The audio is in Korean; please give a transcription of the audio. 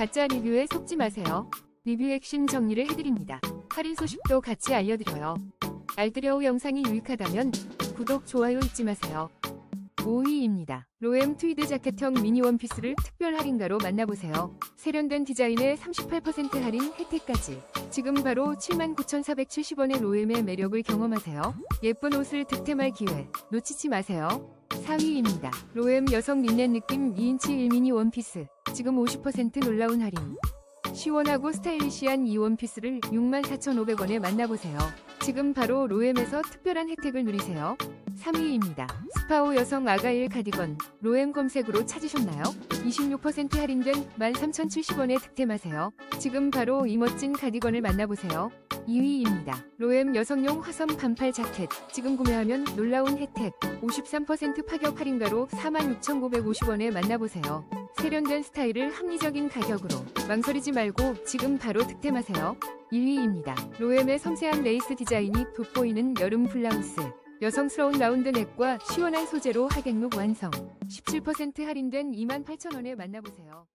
가짜 리뷰에 속지 마세요. 리뷰 핵심 정리를 해드립니다. 할인 소식도 같이 알려드려요. 알뜰여우 영상이 유익하다면 구독, 좋아요 잊지 마세요. 5위입니다. 로엠 트위드 자켓형 미니 원피스를 특별 할인가로 만나보세요. 세련된 디자인에 38% 할인 혜택까지. 지금 바로 79,470원의 로엠의 매력을 경험하세요. 예쁜 옷을 득템할 기회 놓치지 마세요. 4위입니다. 로엠 여성 린넨 느낌 2인치 1미니 원피스. 지금 50% 놀라운 할인. 시원하고 스타일리시한 이 원피스를 64,500원에 만나보세요. 지금 바로 로엠에서 특별한 혜택을 누리세요. 3위입니다. 스파오 여성 아가일 카디건 로엠 검색으로 찾으셨나요? 26% 할인된 13,070원에 득템하세요. 지금 바로 이 멋진 카디건을 만나보세요. 2위입니다. 로엠 여성용 화성 반팔 자켓 지금 구매하면 놀라운 혜택 53% 파격 할인가로 46,950원에 만나보세요. 세련된 스타일을 합리적인 가격으로 망설이지 말고 지금 바로 득템하세요. 1위입니다. 로엠의 섬세한 레이스 디자인이 돋보이는 여름 블라우스. 여성스러운 라운드 넥과 시원한 소재로 하객룩 완성. 17% 할인된 28,000원에 만나보세요.